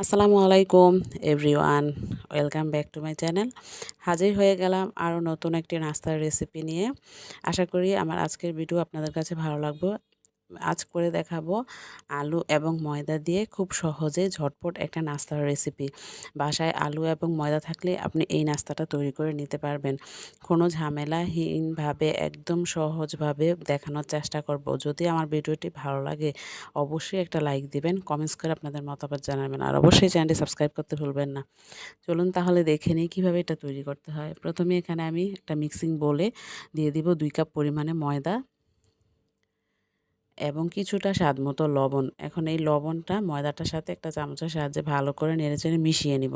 আসসালামু আলাইকুম, everyone. Welcome back to my channel. হাজির হয়ে গেলাম আরও নতুন একটি নাস্তার রেসিপি নিয়ে। আশা করি আমার আজকের ভিডিও আপনাদের কাছে ভালো লাগবে। আজ করে দেখাবো আলু এবং ময়দা দিয়ে খুব সহজে ঝটপট একটা নাস্তার রেসিপি বাসায় আলু এবং ময়দা থাকলে আপনি এই নাস্তাটা তৈরি করে নিতে পারবেন। কোনো ঝামেলাহীনভাবে একদম সহজভাবে দেখানোর চেষ্টা করব। যদি আমার ভিডিওটি ভালো লাগে, অবশ্যই একটা লাইক দিবেন কমেন্টস করে আপনাদের মতামত জানাবেন। আর অবশ্যই চ্যানেলটি সাবস্ক্রাইব করতে ভুলবেন না। চলুন তাহলে দেখে নিই কীভাবে এটা তৈরি করতে হয়। প্রথমে এখানে আমি একটা মিক্সিং বলে দিয়ে দিব দুই কাপ পরিমাণে ময়দা। এবং কিছুটা স্বাদ মতো লবণ। এখন এই লবণটা ময়দাটার সাথে একটা চামচের সাহায্যে ভালো করে নেড়ে চেড়ে মিশিয়ে নিব।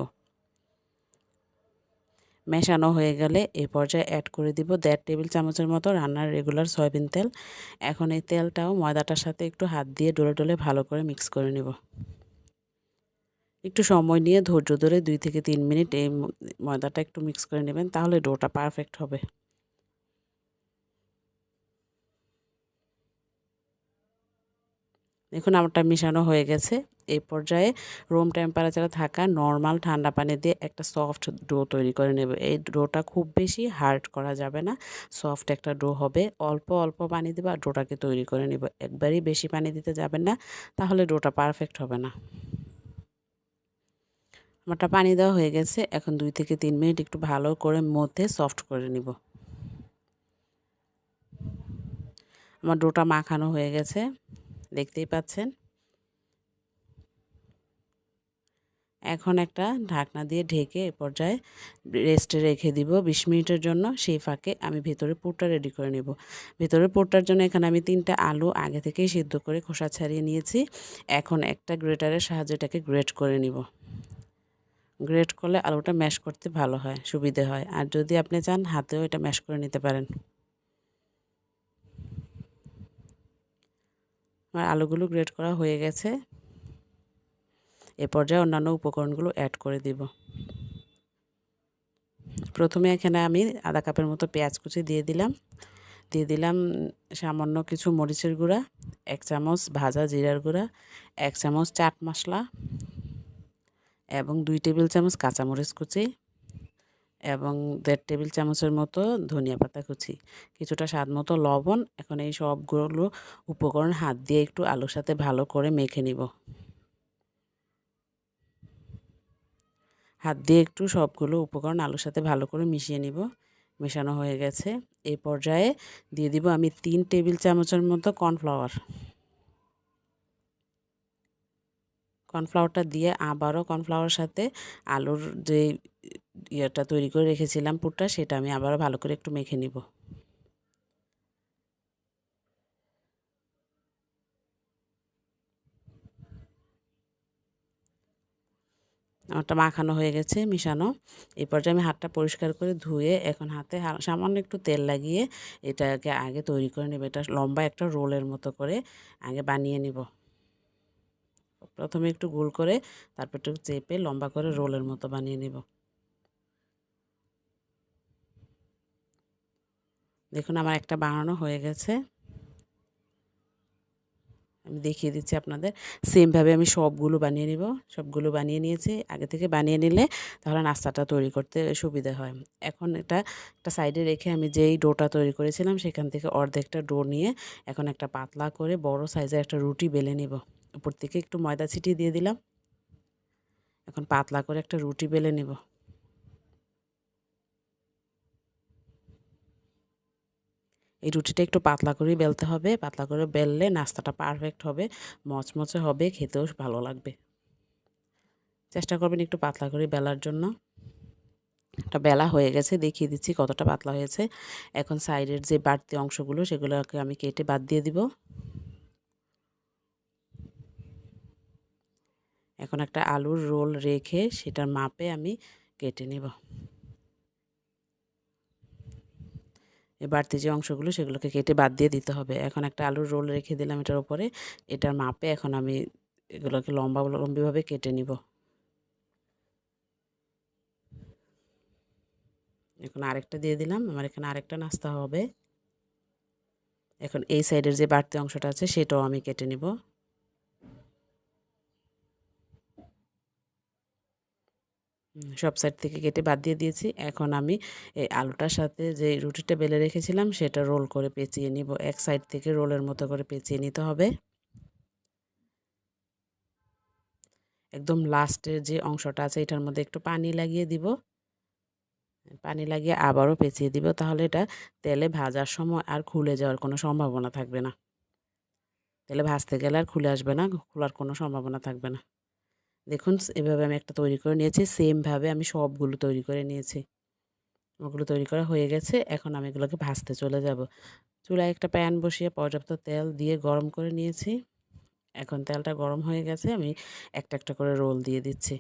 মেশানো হয়ে গেলে এ পর্যায়ে অ্যাড করে দিব দেড় টেবিল চামচের মতো রান্নার রেগুলার সয়াবিন তেল। এখন এই তেলটাও ময়দাটার সাথে একটু হাত দিয়ে ডলে ডলে ভালো করে মিক্স করে নিব। একটু সময় নিয়ে ধৈর্য ধরে দুই থেকে তিন মিনিট এই ময়দাটা একটু মিক্স করে নেবেন, তাহলে ডোটা পারফেক্ট হবে। দেখুন, আমারটা মিশানো হয়ে গেছে। এই পর্যায়ে রুম টেম্পারেচারে থাকা নর্মাল ঠান্ডা পানি দিয়ে একটা সফট ডো তৈরি করে নেবে। এই ডোটা খুব বেশি হার্ড করা যাবে না সফট একটা ডো হবে। অল্প অল্প পানি দেবে আর ডোটাকে তৈরি করে নেব। একবারই বেশি পানি দিতে যাবেন না, তাহলে ডোটা পারফেক্ট হবে না। আমারটা পানি দেওয়া হয়ে গেছে। এখন দুই থেকে তিন মিনিট একটু ভালো করে মধ্যে সফট করে নিব। আমার ডোটা মাখানো হয়ে গেছে। দেখতেই পাচ্ছেন। এখন একটা ঢাকনা দিয়ে ঢেকে এ পর্যায়ে রেস্টে রেখে দিব বিশ মিনিটের জন্য। সেই ফাঁকে আমি ভেতরে পুরটা রেডি করে নেব। ভেতরে পুরটার জন্য এখানে আমি তিনটা আলু আগে থেকেই সিদ্ধ করে খোসা ছাড়িয়ে নিয়েছি। এখন একটা গ্রেটারের সাহায্যে এটাকে গ্রেট করে নিব। গ্রেট করলে আলুটা ম্যাশ করতে ভালো হয়, সুবিধে হয়। আর যদি আপনি চান, হাতেও এটা ম্যাশ করে নিতে পারেন। আমার আলুগুলো গ্রেট করা হয়ে গেছে। এ পর্যায়ে অন্যান্য উপকরণগুলো অ্যাড করে দিব। প্রথমে এখানে আমি আধা কাপের মতো পেঁয়াজ কুচি দিয়ে দিলাম। দিয়ে দিলাম সামান্য কিছু মরিচের গুঁড়া, এক চামচ ভাজা জিরার গুঁড়া, এক চামচ চাট মশলা এবং দুই টেবিল চামচ কাঁচামরিচ কুচি। এবং দেড় টেবিল চামচের মতো ধনিয়া পাতা কুচি, কিছুটা স্বাদ মতো লবণ। এখন এই সবগুলো উপকরণ হাত দিয়ে একটু আলুর সাথে ভালো করে মেখে নিব। হাত দিয়ে একটু সবগুলো উপকরণ আলুর সাথে ভালো করে মিশিয়ে নিব। মেশানো হয়ে গেছে। এই পর্যায়ে দিয়ে দিব আমি তিন টেবিল চামচের মতো কর্নফ্লাওয়ার। কর্নফ্লাওয়ারটা দিয়ে আবারও কর্নফ্লাওয়ার সাথে আলুর যে ইয়েটা তৈরি করে রেখেছিলাম পুরটা, সেটা আমি আবারও ভালো করে একটু মেখে নিব। আমারটা মাখানো হয়ে গেছে, মিশানো। এই পর্যায়ে আমি হাতটা পরিষ্কার করে ধুয়ে এখন হাতে সামান্য একটু তেল লাগিয়ে এটাকে আগে তৈরি করে নেব। এটা লম্বা একটা রোলের মতো করে আগে বানিয়ে নিব। প্রথমে একটু গোল করে তারপর একটু চেপে লম্বা করে রোলের মতো বানিয়ে নেব। দেখুন আমার একটা বানানো হয়ে গেছে। আমি দেখিয়ে দিচ্ছি আপনাদের। সেমভাবে আমি সবগুলো বানিয়ে নিব। সবগুলো বানিয়ে নিয়েছি। আগে থেকে বানিয়ে নিলে তাহলে নাস্তাটা তৈরি করতে সুবিধা হয়। এখন এটা একটা সাইডে রেখে আমি যেই ডোটা তৈরি করেছিলাম সেখান থেকে অর্ধেকটা ডো নিয়ে এখন একটা পাতলা করে বড় সাইজের একটা রুটি বেলে নিব। উপর থেকে একটু ময়দা ছিটিয়ে দিয়ে দিলাম। এখন পাতলা করে একটা রুটি বেলে নেব। এই রুটিটা একটু পাতলা করেই বেলতে হবে। পাতলা করে বেললে নাস্তাটা পারফেক্ট হবে, মচমচে হবে, খেতেও ভালো লাগবে। চেষ্টা করবেন একটু পাতলা করে বেলার জন্য। একটা বেলা হয়ে গেছে, দেখিয়ে দিচ্ছি কতটা পাতলা হয়েছে। এখন সাইডের যে বাড়তি অংশগুলো, সেগুলোকে আমি কেটে বাদ দিয়ে দিব। এখন একটা আলুর রোল রেখে সেটার মাপে আমি কেটে নেব। বাড়তি যে অংশগুলো সেগুলোকে কেটে বাদ দিয়ে দিতে হবে। এখন একটা আলুর রোল রেখে দিলাম এটার উপরে। এটার মাপে এখন আমি এগুলোকে লম্বা লম্বিভাবে কেটে নিব। এখন আরেকটা দিয়ে দিলাম। আমার এখানে আরেকটা নাস্তা হবে। এখন এই সাইডের যে বাড়তি অংশটা আছে সেটাও আমি কেটে নিব। সব সাইড থেকে কেটে বাদ দিয়ে দিয়েছি। এখন আমি এই আলুটার সাথে যে রুটিটা বেলে রেখেছিলাম, সেটা রোল করে পেঁচিয়ে নিব। এক সাইড থেকে রোলের মতো করে পেঁচিয়ে নিতে হবে। একদম লাস্টের যে অংশটা আছে, এটার মধ্যে একটু পানি লাগিয়ে দিব। পানি লাগিয়ে আবারও পেঁচিয়ে দিব, তাহলে এটা তেলে ভাজার সময় আর খুলে যাওয়ার কোনো সম্ভাবনা থাকবে না। তেলে ভাজতে গেলে আর খুলে আসবে না, খোলার কোনো সম্ভাবনা থাকবে না। দেখুন, এভাবে আমি একটা তৈরি করে নিয়েছি, সেমভাবে আমি সবগুলো তৈরি করে নিয়েছি। ওগুলো তৈরি করা হয়ে গেছে, এখন আমি এগুলোকে ভাজতে চলে যাব। চুলায় একটা প্যান বসিয়ে পর্যাপ্ত তেল দিয়ে গরম করে নিয়েছি। এখন তেলটা গরম হয়ে গেছে, আমি একটা একটা করে রোল দিয়ে দিচ্ছি।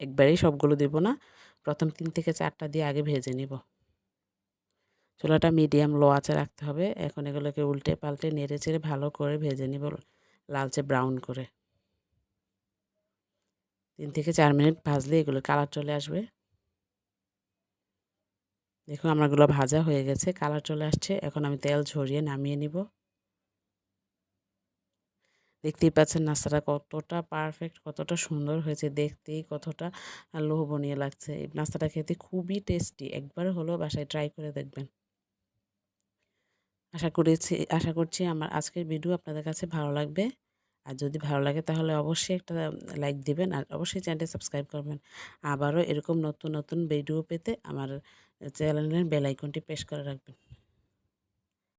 একবারেই সবগুলো দেব না, প্রথম তিন থেকে চারটা দিয়ে আগে ভেজে নিব। চুলাটা মিডিয়াম লো আঁচে রাখতে হবে, এখন এগুলোকে উল্টে পাল্টে নেড়ে চেড়ে ভালো করে ভেজে নিব, লালচে ব্রাউন করে। তিন থেকে চার মিনিট ভাজলে এগুলো কালার চলে আসবে। দেখুন আমারগুলো ভাজা হয়ে গেছে, কালার চলে আসছে। এখন আমি তেল ঝরিয়ে নামিয়ে নিব। দেখতেই পাচ্ছেন নাস্তাটা কতটা পারফেক্ট, কতটা সুন্দর হয়েছে, দেখতেই কতটা লোভনীয় লাগছে। এই নাস্তাটা খেতে খুবই টেস্টি, একবার হলেও বাসায় ট্রাই করে দেখবেন। আশা করেছি, আশা করছি আমার আজকের ভিডিও আপনাদের কাছে ভালো লাগবে। আর যদি ভালো লাগে তাহলে অবশ্যই একটা লাইক দিবেন আর অবশ্যই চ্যানেলটি সাবস্ক্রাইব করবেন। আবারও এরকম নতুন নতুন ভিডিও পেতে আমার চ্যানেলের বেল আইকনটি প্রেস করে রাখবেন।